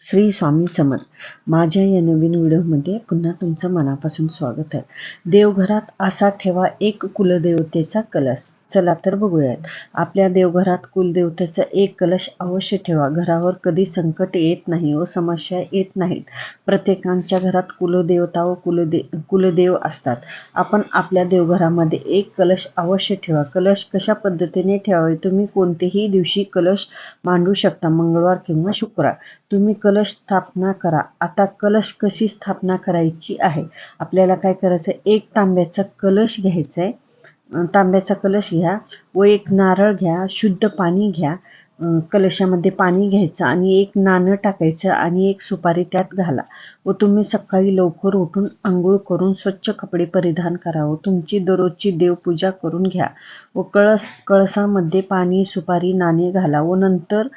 श्री स्वामी समर्थ. माझ्या या नवीन व्हिडिओमध्ये पुन्हा तुमचं मनापासून स्वागत आहे. देवघरात असा ठेवा एक कुलदेवतेचा कलश. चला तर बघूयात. आपल्या देवघरात कुलदेवतेचा एक कलश अवश्य ठेवा. घरावर कधी संकट येत नाही व समस्या येत नाहीत. प्रत्येकांच्या घरात कुलदेवता व कुलदे कुलदेव असतात. आपण आपल्या देवघरामध्ये एक कलश अवश्य ठेवा. कलश कशा पद्धतीने ठेवावे? तुम्ही कोणतेही दिवशी कलश मांडू शकता मंगळवार किंवा शुक्रवार. तुम्ही कलश स्थापना करा. आता कलश कशी स्थापना करायची आहे? आपल्याला काय करायचं एक तांब्याचा कलश घ्यायचा आहे तांब्याचा कलश घ्या व एक नारळ घ्या शुद्ध पाणी घ्या कलशामध्ये पाणी घ्यायचं आणि एक नाणं टाकायचं आणि एक सुपारी त्यात घाला व तुम्ही सकाळी लवकर उठून आंघोळ करून स्वच्छ कपडे परिधान करावं तुमची दररोजची देवपूजा करून घ्या व कळस कळसामध्ये पाणी सुपारी नाणे घाला व नंतर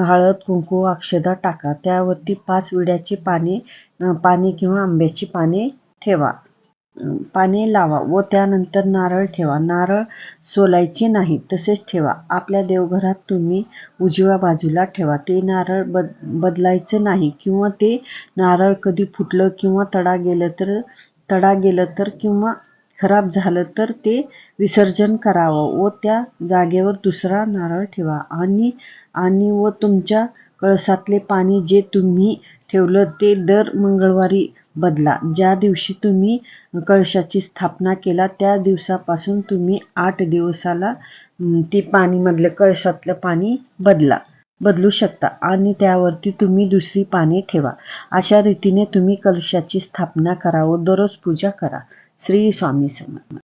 हळद कुंकू अक्षदा टाका. त्यावरती पाच विड्याची पाने पाने किंवा आंब्याची पाने ठेवा. पाने लावा व त्यानंतर नारळ ठेवा. नारळ सोलायचे नाही तसेच ठेवा. आपल्या देवघरात तुम्ही उजव्या बाजूला ठेवा. ते नारळ बद बदलायचं नाही किंवा ते नारळ कधी फुटलं किंवा तडा गेलं तर तडा गेलं तर किंवा खराब झालं तर ते विसर्जन करावं व त्या जागेवर दुसरा नारळ ठेवा. आणि आणि व तुमच्या कळसातले पाणी जे तुम्ही ठेवलं ते दर मंगळवारी बदला. ज्या दिवशी तुम्ही कळशाची स्थापना केला त्या दिवसापासून तुम्ही आठ दिवसाला ते पाणीमधलं कळशातलं पाणी बदला बदलू शकता आणि त्यावरती तुम्ही दुसरी पाने ठेवा. अशा रीतीने तुम्ही कलशाची स्थापना करा व दररोज पूजा करा. श्री स्वामी समर्थ.